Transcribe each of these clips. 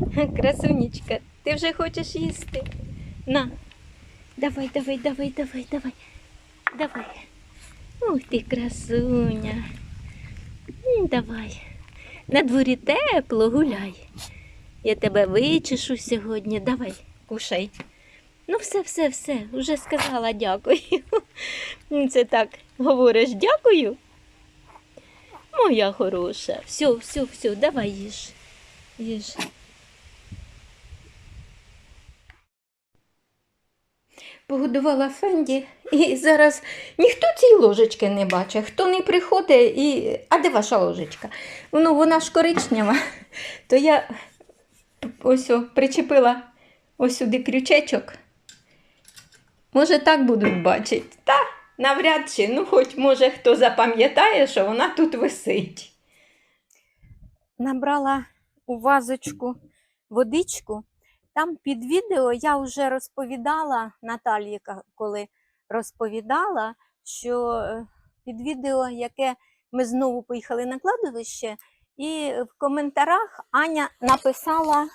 Красунечка, ти вже хочеш їсти? На. Давай, давай, давай, давай, давай. Давай. Ух ти, красуня. Давай. На дворі тепло, гуляй. Я тебе вичешу сьогодні. Давай, кушай. Ну, все, все, все, вже сказала дякую. Ну, Це так говориш дякую. Моя хороша. Все, все, все, давай їж. Їж. Погодувала Фенді, і зараз ніхто цієї ложечки не бачить. Хто не приходить, і. А де ваша ложечка? Ну, вона ж коричнева, то я ось о, причепила ось сюди крючечок. Може, так будуть бачити. Та навряд чи, ну, хоч може хто запам'ятає, що вона тут висить. Набрала у вазочку водичку. Там під відео я вже розповідала Наталії, ка- коли розповідала, що е, під відео, яке ми знову поїхали на кладовище, і в коментарях Аня написала,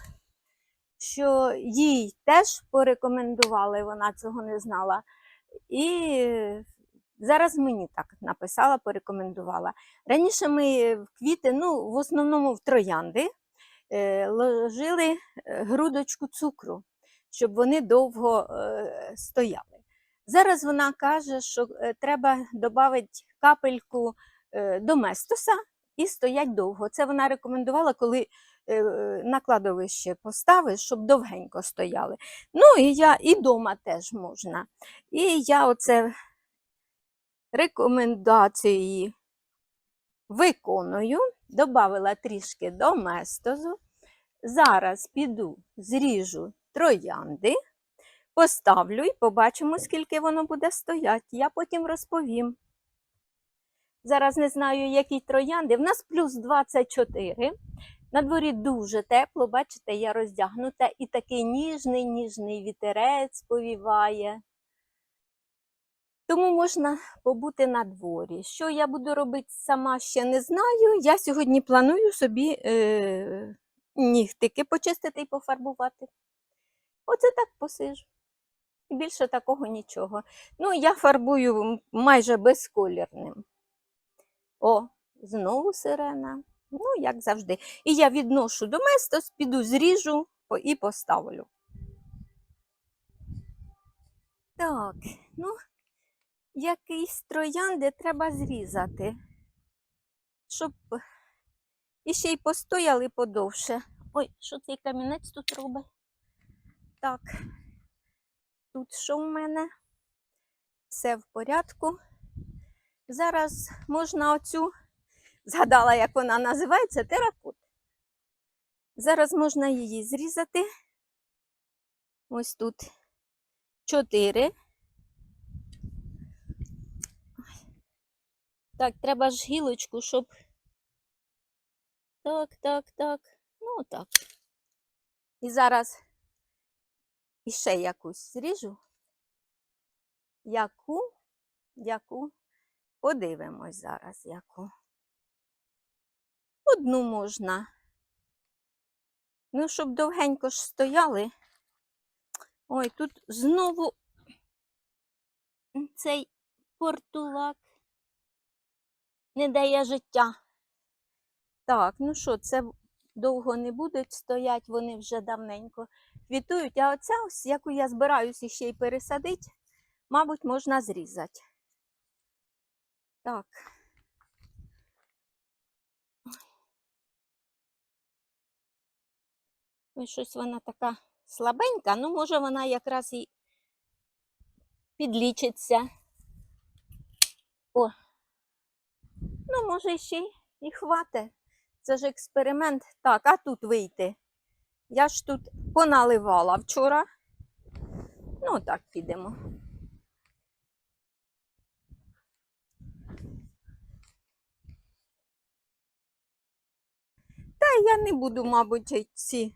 що їй теж порекомендували, вона цього не знала. І зараз мені так написала, порекомендувала. Раніше ми в квіти, ну, в основному в троянди, ложили е, грудочку цукру, щоб вони довго е, стояли. Зараз вона каже, що е, треба додати капельку е, доместоса і стоять довго. Це вона рекомендувала, коли е, на кладовище поставиш, щоб довгенько стояли. Ну і я і дома теж можна. І я оце рекомендації виконую, додавила трішки доместозу. Зараз піду, зріжу троянди, поставлю і побачимо, скільки воно буде стояти. Я потім розповім. Зараз не знаю, які троянди. В нас плюс 24. На дворі дуже тепло, бачите, я роздягнута і такий ніжний, ніжний вітерець повіває. Тому можна побути на дворі. Що я буду робити сама ще не знаю. Я сьогодні планую собі е, нігтики почистити і пофарбувати. Оце так посижу. І більше такого нічого. Ну, я фарбую майже безколірним. О, знову сирена. Ну, як завжди. І я відношу до местос, піду зріжу і поставлю. Так, ну, якийсь троянди треба зрізати, щоб іще й постояли подовше. Ой, що цей камінець тут робить? Так, тут що в мене? Все в порядку. Зараз можна оцю, згадала, як вона називається, теракот. Зараз можна її зрізати. Ось тут чотири. Так, треба ж гілочку, щоб. Так, так, так. Ну так. І зараз іще якусь зріжу. Яку? Яку? Подивимось зараз, яку. Одну можна. Ну, щоб довгенько ж стояли. Ой, тут знову цей портулак не дає життя. Так, ну що, це довго не будуть стоять, вони вже давненько квітують. А оця ось, яку я збираюся ще й пересадити, мабуть, можна зрізати. Так. Ой, щось вона така слабенька, ну, може, вона якраз і підлічиться. О, Ну, може, ще й і хвате. Це ж експеримент. Так, а тут вийти. Я ж тут поналивала вчора. Ну, так підемо. Та я не буду, мабуть, ці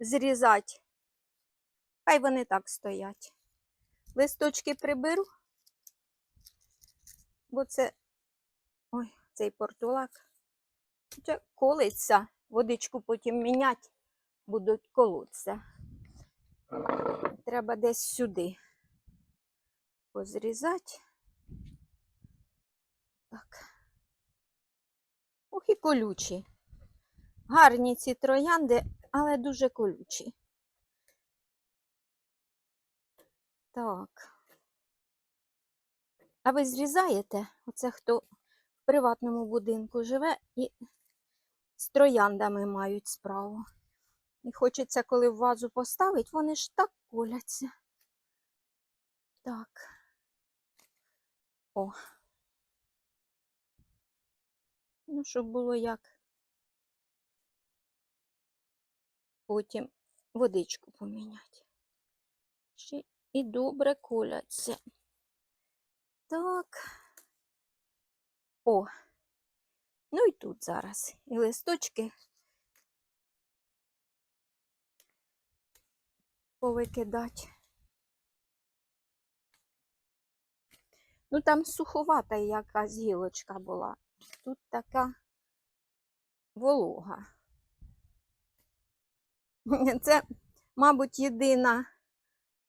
зрізати. Хай вони так стоять. Листочки приберу, бо це Ой, цей портулак. Вже колиться, водичку потім міняти. будуть колоться. Треба десь сюди позрізати. Так. Ох і колючі. Гарні ці троянди, але дуже колючі. Так. А ви зрізаєте? Оце хто приватному будинку живе і з трояндами мають справу. І хочеться, коли в вазу поставить, вони ж так коляться. Так. О. Ну, щоб було як. Потім водичку поміняти. Ще і добре коляться. Так. О. Ну і тут зараз. І листочки повикидати. Ну там суховата якась гілочка була. Тут така волога. Це, мабуть, єдина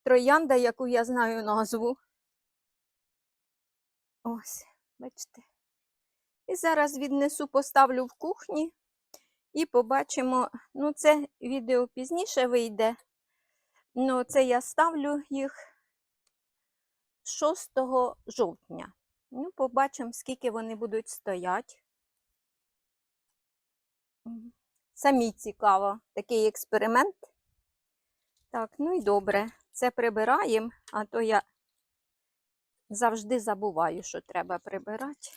троянда, яку я знаю назву. Ось, бачите. І зараз віднесу, поставлю в кухні і побачимо. Ну, це відео пізніше вийде. Ну, це я ставлю їх 6 жовтня. Ну, побачимо, скільки вони будуть стояти. Самі цікаво, такий експеримент. Так, ну і добре. Це прибираємо, а то я завжди забуваю, що треба прибирати.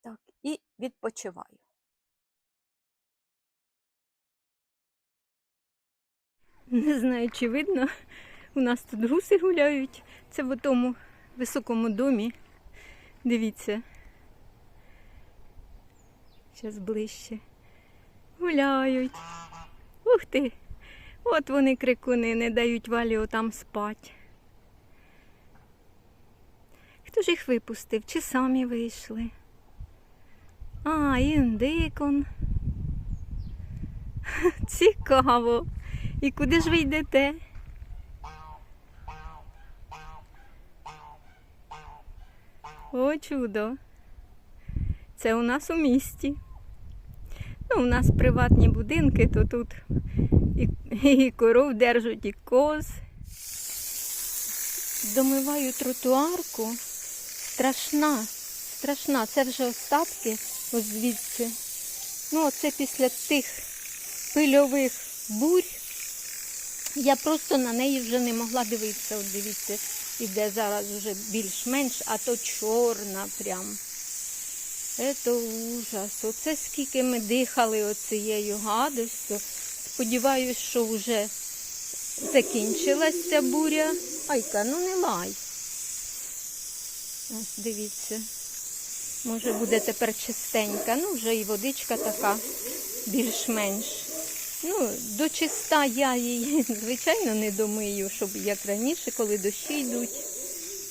Так, і відпочиваю. Не знаю, чи видно. У нас тут гуси гуляють. Це в тому високому домі. Дивіться. Зараз ближче. Гуляють. Ух ти! От вони крикуни, не дають валі отам спать. Хто ж їх випустив? Чи самі вийшли? А, індикон. Цікаво. І куди ж ви йдете? О, чудо. Це у нас у місті. Ну, у нас приватні будинки, то тут і, і коров держать, і коз. Домиваю тротуарку. Страшна, страшна. Це вже остатки, ось звідси. Ну, оце після тих пильових бурь. Я просто на неї вже не могла дивитися. От дивіться, іде зараз вже більш-менш, а то чорна прям. Це ужас. Оце скільки ми дихали оцією гадостю. Сподіваюсь, що вже закінчилась ця буря. Айка, ну не лай. Ось дивіться. Може буде тепер чистенька. Ну, вже і водичка така більш-менш. Ну, до чиста я її, звичайно, не домию, щоб як раніше, коли дощі йдуть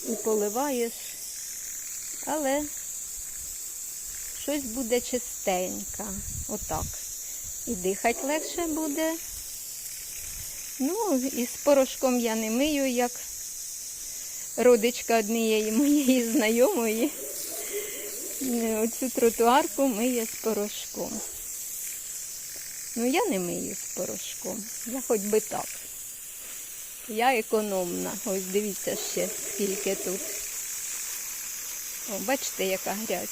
і поливаєш. Але щось буде чистенька. Отак. І дихати легше буде. Ну, і з порошком я не мию, як родичка однієї моєї знайомої. Оцю тротуарку миє з порошком. Ну, я не мию з порошком. Я хоч би так. Я економна. Ось дивіться ще, скільки тут. О, бачите, яка грязь.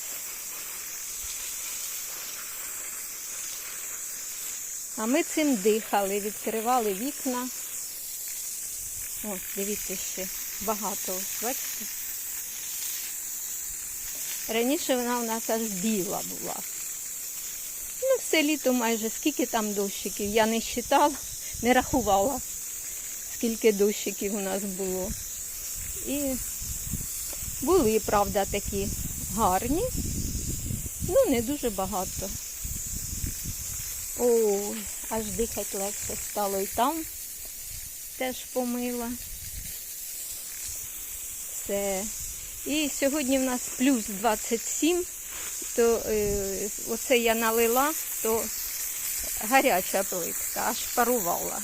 А ми цим дихали, відкривали вікна. Ось, дивіться ще, багато, бачите? Раніше вона у нас аж біла була. Ну, все літо майже скільки там дощиків. Я не считала, не рахувала, скільки дощиків у нас було. І були, правда, такі гарні, ну не дуже багато. Ой, аж дихати легше стало і там теж помила. Все. І сьогодні в нас плюс 27, то е, оце я налила, то гаряча плитка, аж парувала.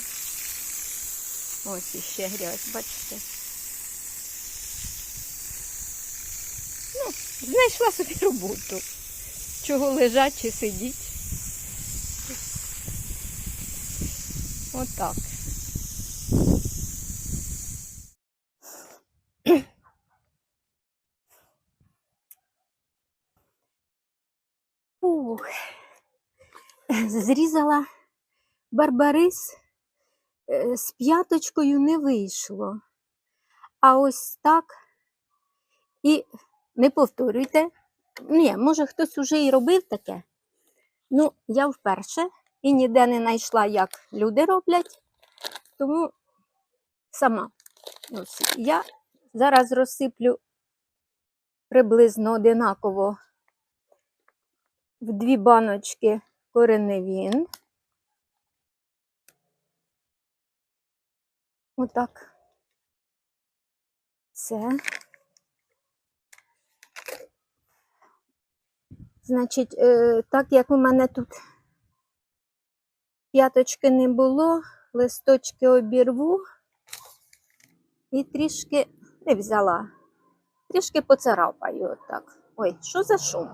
Ось іще грязь, бачите. Ну, знайшла собі роботу. Чого лежать чи сидіть. Отак. Ух. Зрізала барбарис е, з п'яточкою не вийшло. А ось так. І не повторюйте. Ні, може хтось уже і робив таке. Ну, я вперше і ніде не знайшла, як люди роблять. Тому сама. Ось, я зараз розсиплю приблизно одинаково в дві баночки кореневін. Отак. Це. Значить, е, так як у мене тут п'яточки не було, листочки обірву і трішки не взяла. Трішки поцарапаю отак. Ой, що за шум?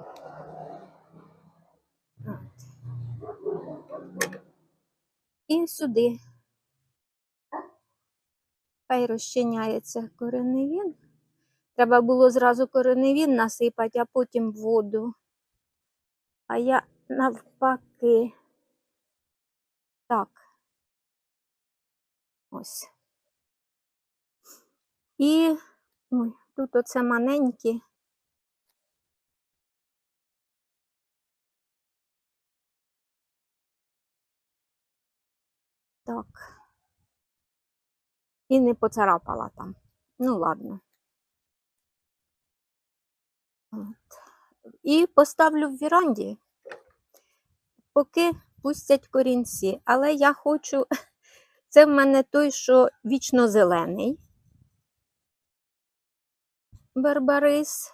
От. І сюди. Хай розчиняється кореневін. Треба було зразу кореневін насипати, а потім воду. А я навпаки. Так. Ось. І ой, тут оце маленькі. Так. І не поцарапала там. Ну, ладно. От. І поставлю в віранді, поки пустять корінці. Але я хочу, це в мене той, що вічно зелений. Барбарис.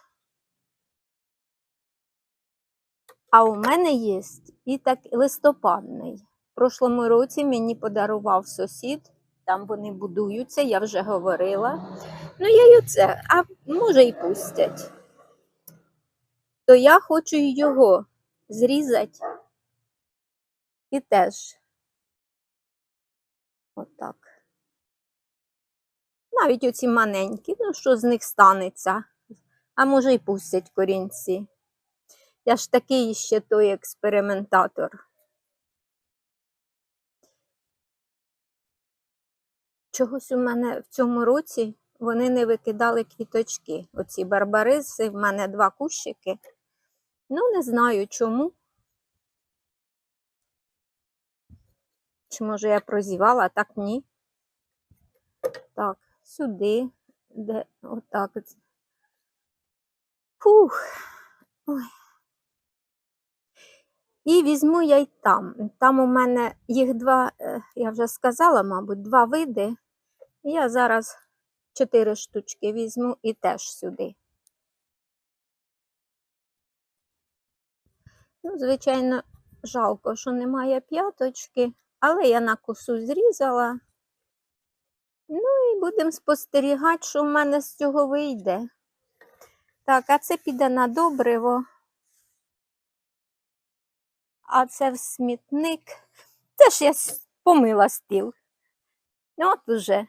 А у мене є і так листопадний. Прошлому році мені подарував сусід, там вони будуються, я вже говорила. Ну, я й оце, а може і пустять. То я хочу його зрізати і теж отак. Навіть оці маленькі, ну що з них станеться, а може й пустять корінці. Я ж такий ще той експериментатор. Чогось у мене в цьому році вони не викидали квіточки. Оці барбариси, в мене два кущики. Ну, не знаю чому. Чи може я прозівала, а так ні. Так, сюди, де отак. от. Фух. Ой. І візьму я й там. Там у мене їх два, е, я вже сказала, мабуть, два види. Я зараз чотири штучки візьму і теж сюди. Ну, звичайно, жалко, що немає п'яточки, але я на косу зрізала. Ну і будемо спостерігати, що в мене з цього вийде. Так, а це піде на добриво. А це в смітник. Це ж я помила стіл. От уже.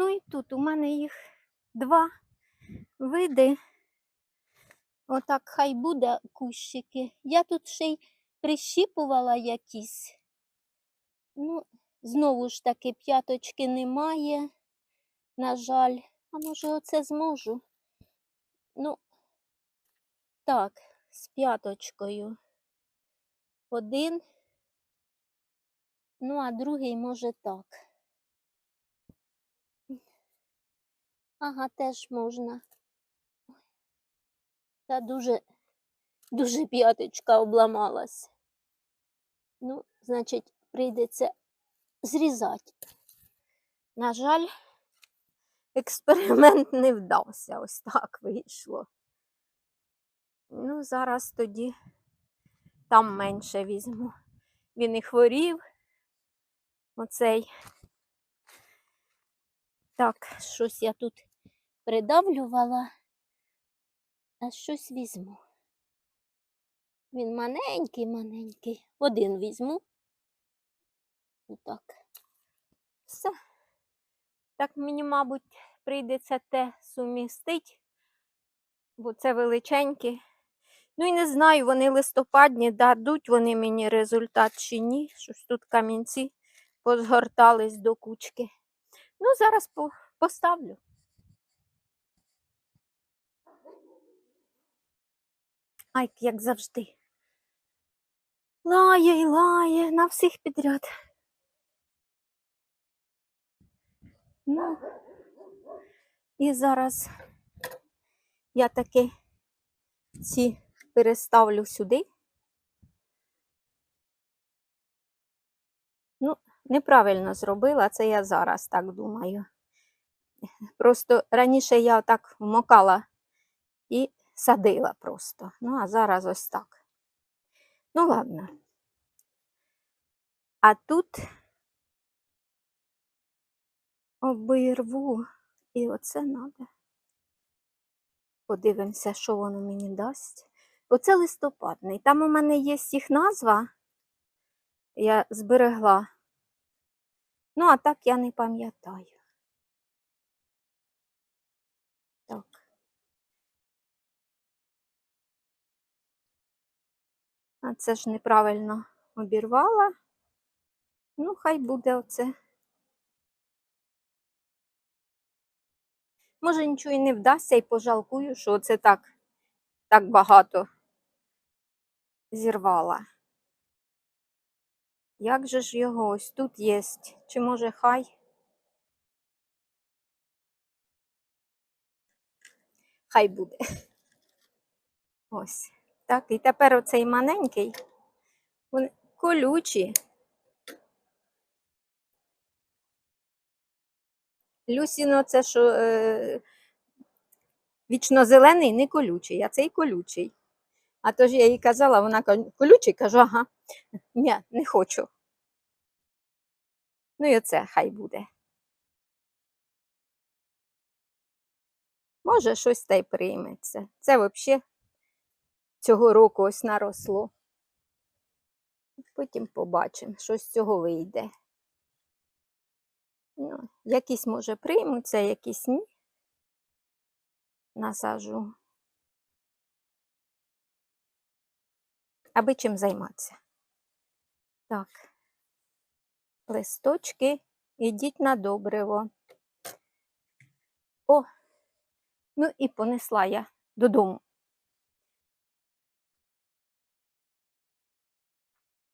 Ну і тут у мене їх два види. Отак хай буде кущики. Я тут ще й прищіпувала якісь. Ну, знову ж таки, п'яточки немає, на жаль. А може, оце зможу? Ну, так, з п'яточкою. Один. Ну, а другий може так. Ага, теж можна. Та дуже, дуже п'яточка обламалась. Ну, значить, прийдеться зрізати. На жаль, експеримент не вдався. Ось так вийшло. Ну, зараз тоді там менше візьму. Він і хворів. Оцей. Так, щось я тут придавлювала, а щось візьму. Він маленький, маленький. Один візьму. Отак. Все. Так мені, мабуть, прийдеться те сумістить, бо це величенькі. Ну і не знаю, вони листопадні, дадуть вони мені результат чи ні. Щось тут камінці позгортались до кучки. Ну, зараз по- поставлю. Ай, як завжди. Лає і лає на всіх підряд. Ну, і зараз я таки ці переставлю сюди. Ну, неправильно зробила, це я зараз так думаю. Просто раніше я так вмокала і садила просто. Ну, а зараз ось так. Ну, ладно. А тут обірву, і оце треба. Подивимося, що воно мені дасть. Оце листопадний. Там у мене є їх назва, я зберегла. Ну, а так я не пам'ятаю. Так. А це ж неправильно обірвала. Ну, хай буде оце. Може, нічого і не вдасться, і пожалкую, що це так, так багато зірвала. Як же ж його ось тут є? Чи може хай? Хай буде. Ось. Так, і тепер оцей маленький, вони колючі. Люсіно це що е, вічно зелений, не колючий, а цей колючий. А то ж я їй казала, вона колючий, кажу, ага, ні, не хочу. Ну і оце хай буде. Може, щось та й прийметься. Це взагалі цього року ось наросло. Потім побачимо, що з цього вийде. Ну, якісь, може, приймуться, якісь ні. Насажу. Аби чим займатися. Так. Листочки, ідіть на добриво. О, ну і понесла я додому.